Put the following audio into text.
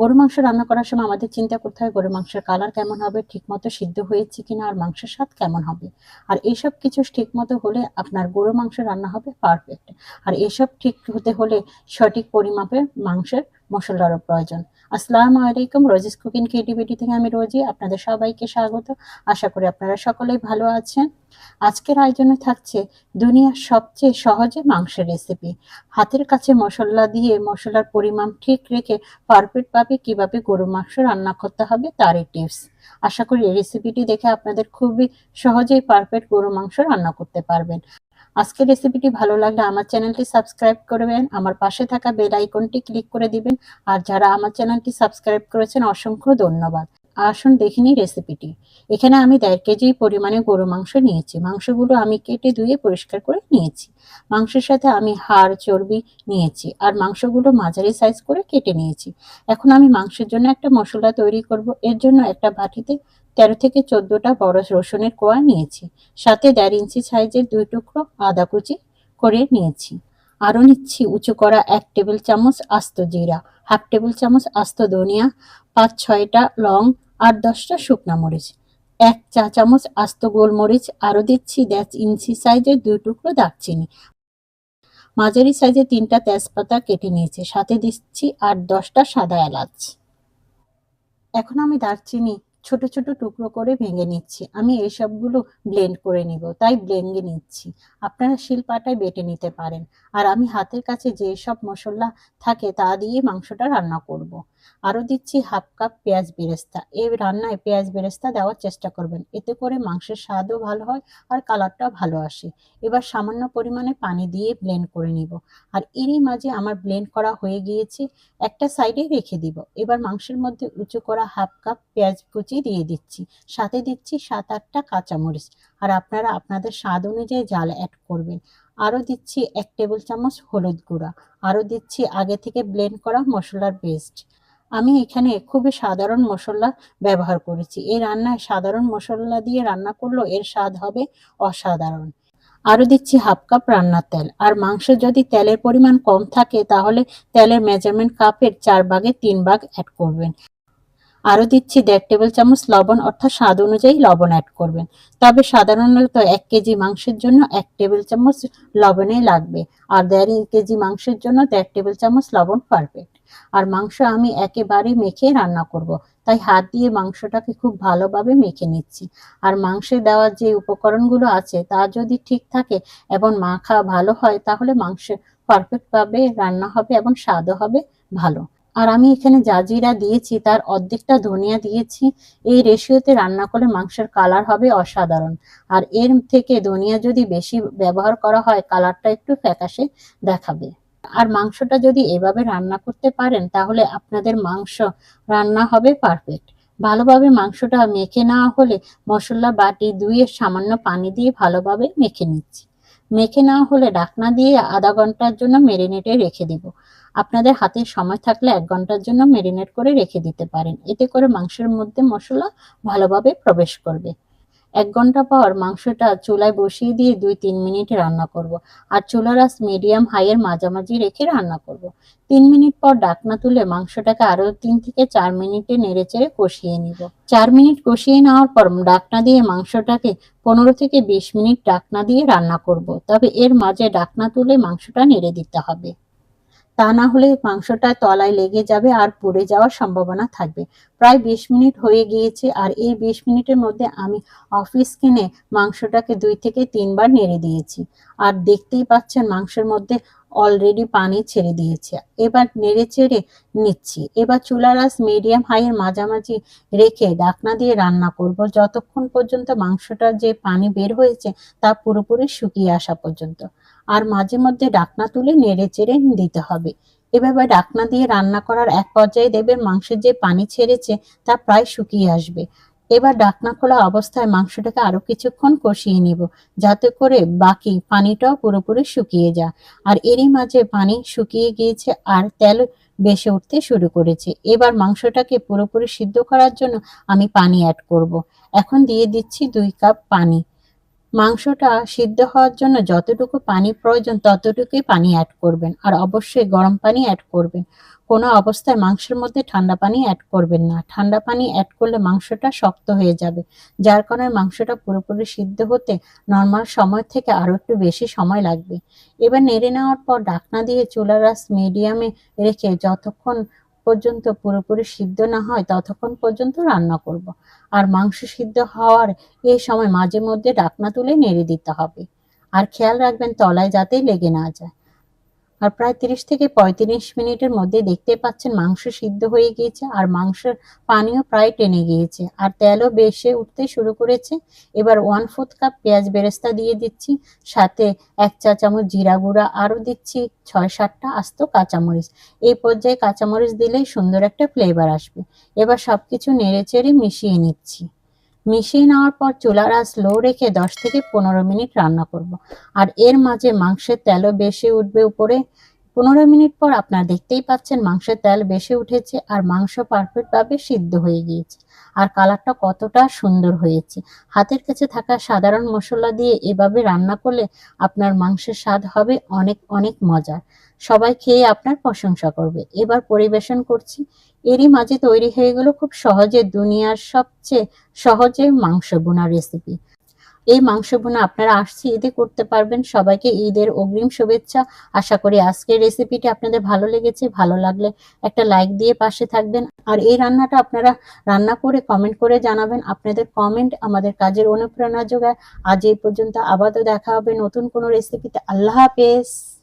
গরু মাংস রান্না করার সময় আমাদের চিন্তা করতে হয় গরু মাংসের কালার কেমন হবে, ঠিকমতো সিদ্ধ হয়েছে কিনা আর মাংসের স্বাদ কেমন হবে? আর এইসব কিছু ঠিকমতো হলে আপনার গরু মাংস রান্না হবে পারফেক্ট আর এসব ঠিক হতে হলে সঠিক পরিমাপের মাংসের মশলারও প্রয়োজন। আসসালামু আলাইকুম, রোজিস কুকিং ক্রিয়েটিভিটি থেকে আমি রোজি, আপনাদের সবাইকে স্বাগত। আশা করি আপনারা সকলেই ভালো আছেন। আজকের আয়োজনে থাকছে দুনিয়ার সবচেয়ে সহজে মাংসের রেসিপি হাতের কাছে মশলা দিয়ে মশলার পরিমাণ ঠিক রেখে পারফেক্টভাবে কীভাবে গরু মাংস রান্না করতে হবে তারই টিপস আশা করি এই রেসিপিটি দেখে আপনাদের খুবই সহজেই পারফেক্ট গরু মাংস রান্না করতে পারবেন। আজকের রেসিপিটি ভালো লাগলে আমার চ্যানেলটি সাবস্ক্রাইব করবেন, আমার পাশে থাকা বেল আইকনটি ক্লিক করে দিবেন, আর যারা আমার চ্যানেলটি সাবস্ক্রাইব করেছেন, অসংখ্য ধন্যবাদ। আসুন দেখে নিই রেসিপিটি এখানে আমি দেড় কেজি পরিমাণে গরু মাংস নিয়েছি। মাংসগুলো আমি কেটে ধুয়ে পরিষ্কার করে নিয়েছি। মাংসের সাথে আমি হাড়, চর্বি নিয়েছি আর মাংসগুলো মাঝারি সাইজ করে কেটে নিয়েছি। এখন আমি মাংসের জন্য একটা মশলা তৈরি করব। এর জন্য একটা বাটিতে তেরো থেকে চোদ্দোটা বড় রসুনের কোয়া নিয়েছি। সাথে দেড় ইঞ্চি সাইজের দুই টুকরো আদা কুচি করে নিয়েছি। আরও নিচ্ছি উঁচু করা এক টেবিল চামচ আস্ত জিরা, হাফ টেবিল চামচ আস্ত ধনিয়া, পাঁচ ছয়টা লং আর দশটা শুকনা মরিচ। এক চা চামচ আস্ত গোলমরিচ আরও দিচ্ছি দেড় ইঞ্চি সাইজের দুই টুকরো দারচিনি। মাঝারি সাইজে তিনটা তেজপাতা কেটে নিয়েছি, সাথে দিচ্ছি আর দশটা সাদা এলাচ। এখন আমি দারচিনি ছোট ছোট টুকরো করে ভেঙে নিচ্ছি। আমি এই সবগুলো ব্লেন্ড করে নিব, তাই ব্লেন্ডে নিচ্ছি। আপনারা শিলপাটায় বেটে নিতে পারেন। আর আমি হাতের কাছে যে সব মশলা থাকে তা দিয়ে মাংসটা রান্না করব। আরও দিচ্ছি হাফ কাপ পেঁয়াজ বেরেস্তা। এই রান্নায় পেঁয়াজ বেরেস্তা দেওয়ার চেষ্টা করবেন। এতে করে মাংসের স্বাদও ভালো হয় আর কালারটাও ভালো আসে। এবার সামান্য পরিমাণে পানি দিয়ে ব্লেন্ড করে নিব। আর এরই মাঝে আমার ব্লেন্ড করা হয়ে গিয়েছে, একটা সাইডে রেখে দিব। এবার মাংসের মধ্যে উঁচু করা হাফ কাপ পেঁয়াজ কুচি দিয়ে দিচ্ছি। সাথে দিচ্ছি সাত আটটা কাঁচামরিচ। আর আপনারা আপনাদের স্বাদ অনুযায়ী জাল অ্যাড করবেন। আরও দিচ্ছি এক টেবিল চামচ হলুদ গুঁড়া। আরও দিচ্ছি আগে থেকে ব্লেন্ড করা মশলার পেস্ট আমি এখানে খুবই সাধারণ মশলা ব্যবহার করেছি। এই রান্নায় সাধারণ মশলা দিয়ে রান্না করলেও এর স্বাদ হবে অসাধারণ। আরও দিচ্ছি হাফ কাপ রান্নার তেল। আর মাংস যদি তেলের পরিমাণ কম থাকে তাহলে তেলের মেজারমেন্ট কাপের চার ভাগে তিন ভাগ অ্যাড করবেন। আরও দিচ্ছি দেড় টেবিল চামচ লবণ, অর্থাৎ স্বাদ অনুযায়ী লবণ অ্যাড করবেন। তবে সাধারণত এক কেজি মাংসের জন্য এক টেবিল চামচ লবণই লাগবে, আর দেড় কেজি মাংসের জন্য দেড় টেবিল চামচ লবণ পারফেক্ট আর মাংস আমি একেবারে মেখে রান্না করব। তাই হাত দিয়ে মাংসটাকে খুব ভালোভাবে মেখে নিচ্ছি। আর মাংসে দেওয়ার যে উপকরণগুলো আছে, তা যদি ঠিক থাকে এবং মাখা ভালো হয়, তাহলে মাংস পারফেক্টভাবে রান্না হবে এবং স্বাদও হবে ভালো। আর আমি এখানে জাজিরা দিয়েছি, তার অর্ধেকটা ধনিয়া দিয়েছি, এই রেশিওতে রান্না করলে মাংসের কালার হবে অসাধারণ। আর এর থেকে ধনিয়া যদি বেশি ব্যবহার করা হয়, কালারটা একটু ফ্যাকাশে দেখাবে। আর মাংসটা যদি এভাবে রান্না করতে পারেন, তাহলে আপনাদের মাংস রান্না হবে পারফেক্ট ভালোভাবে মাংসটা মেখে নেওয়া হলে মশলা বাটি ধুয়ে সামান্য পানি দিয়ে ভালোভাবে মেখে নিচ্ছি। মেখে না হলে ডাকনা দিয়ে আধা ঘণ্টার জন্য মেরিনেটে রেখে দিব। আপনাদের হাতে সময় থাকলে এক ঘণ্টার জন্য মেরিনেট করে রেখে দিতে পারেন। এতে করে মাংসের মধ্যে মশলা ভালোভাবে প্রবেশ করবে। এক ঘণ্টা পর মাংসটা চুলায় বসিয়ে দিয়ে দুই তিন মিনিট রান্না করব। আর চুলার আস মিডিয়াম হাইয়ের মাঝামাঝি রেখে রান্না করব। তিন মিনিট পর ডাকনা তুলে মাংসটাকে আরও তিন থেকে চার মিনিটে নেড়ে চেড়ে কষিয়ে নিব চার মিনিট কষিয়ে নেওয়ার পর ডাকনা দিয়ে মাংসটাকে পনেরো থেকে বিশ মিনিট ডাকনা দিয়ে রান্না করব। তবে এর মাঝে ডাকনা তুলে মাংসটা নেড়ে দিতে হবে তা না হলে মাংসটা তলায় লেগে যাবে আর পুড়ে যাওয়ার সম্ভাবনা থাকবে। প্রায় বিশ মিনিট হয়ে গিয়েছে আর এই বিশ মিনিটের মধ্যে আমি অফিস কিনে মাংসটাকে দুই থেকে তিনবার নেড়ে দিয়েছি। আর দেখতেই পাচ্ছেন মাংসের মধ্যে অলরেডি পানি ছেড়ে দিয়েছে। এবার নেড়ে চেড়ে নিচ্ছি। এবার চুলার আস মিডিয়াম হাইয়ের মাঝামাঝি রেখে ডাকনা দিয়ে রান্না করব। যতক্ষণ পর্যন্ত মাংসটার যে পানি বের হয়েছে, তা পুরোপুরি শুকিয়ে আসা পর্যন্ত। আর মাঝে মধ্যে ডাকনা তুলে নেড়ে চেড়ে দিতে হবে। এভাবে ডাকনা দিয়ে রান্না করার এক পর্যায়ে দেবেন মাংসের যে পানি ছেড়েছে, তা প্রায় শুকিয়ে আসবে। এবার ডাকনা খোলা অবস্থায় মাংসটাকে আরও কিছুক্ষণ কষিয়ে নিব, যাতে করে বাকি পানিটাও পুরোপুরি শুকিয়ে যায়। আর এরই মাঝে পানি শুকিয়ে গিয়েছে আর তেল বেশে উঠতে শুরু করেছে। এবার মাংসটাকে পুরোপুরি সিদ্ধ করার জন্য আমি পানি অ্যাড করব। এখন দিয়ে দিচ্ছি দুই কাপ পানি। মাংসটা সিদ্ধ হওয়ার জন্য যতটুকু পানি প্রয়োজন, ততটুকুই পানি অ্যাড করবেন। আর অবশ্যই গরম পানি অ্যাড করবেন। কোনো অবস্থায় মাংসের মধ্যে ঠান্ডা পানি অ্যাড করবেন না। ঠান্ডা পানি অ্যাড করলে মাংসটা শক্ত হয়ে যাবে। যার কারণে মাংসটা পুরোপুরি সিদ্ধ হতে নর্মাল সময় থেকে আরও একটু বেশি সময় লাগবে। এবার নেড়ে নেওয়ার পর ঢাকনা দিয়ে চুলার আঁচ মিডিয়ামে রেখে যতক্ষণ পর্যন্ত পুরোপুরি সিদ্ধ না হয় ততক্ষণ পর্যন্ত রান্না করব। আর মাংস সিদ্ধ হওয়ার এই সময় মাঝে মধ্যে ডাকনা তুলে নেড়ে দিতে হবে। আর খেয়াল রাখবেন, তলায় যাতে লেগে না যায়। আর প্রায় তিরিশ থেকে পঁয়ত্রিশ মিনিটের মধ্যে দেখতে পাচ্ছেন মাংস সিদ্ধ হয়ে গিয়েছে আর মাংসের পানিও প্রায় টেনে গিয়েছে। আর তেলও বেশে উঠতে শুরু করেছে। এবার ওয়ান ফোর্থ কাপ পেঁয়াজ বেরেস্তা দিয়ে দিচ্ছি, সাথে এক চা চামচ জিরা গুঁড়া আরও দিচ্ছি, ছয় সাতটা আস্ত কাঁচামরিচ। এই পর্যায়ে কাঁচামরিচ দিলেই সুন্দর একটা ফ্লেভার আসবে। এবার সব কিছু নেড়ে চেড়ে মিশিয়ে নিচ্ছি। মিশিয়ে নেওয়ার পর চুলার আঁচ লো রেখে দশ থেকে পনেরো মিনিট রান্না করব। আর এর মাঝে মাংসের তেলও বেশি উঠবে উপরে পনেরো মিনিট পর আপনারা দেখতেই পাচ্ছেন মাংসের তেল বেশি উঠেছে আর মাংস পারফেক্টভাবে সিদ্ধ হয়ে গিয়েছে আর কালারটা কতটা সুন্দর হয়েছে। হাতের কাছে থাকা সাধারণ মশলা দিয়ে এভাবে রান্না করলে আপনার মাংসের স্বাদ হবে অনেক অনেক মজার। সবাই খেয়ে আপনার প্রশংসা করবে। এবার পরিবেশন করছি। এরই মাঝে তৈরি হয়ে গেল খুব সহজে দুনিয়ার সবচেয়ে সহজে মাংস বোনা রেসিপি এই মাংস বোনা আপনারা আসছে, ঈদে করতে পারবেন। সবাইকে ঈদের অগ্রিম শুভেচ্ছা। আশা করি আজকের রেসিপিটি আপনাদের ভালো লেগেছে। ভালো লাগলে একটা লাইক দিয়ে পাশে থাকবেন। আর এই রান্নাটা আপনারা রান্না করে কমেন্ট করে জানাবেন। আপনাদের কমেন্ট আমাদের কাজের অনুপ্রেরণা যোগায়। আজ এই পর্যন্ত আবারও দেখা হবে নতুন কোনো রেসিপিতে আল্লাহ হাফেজ।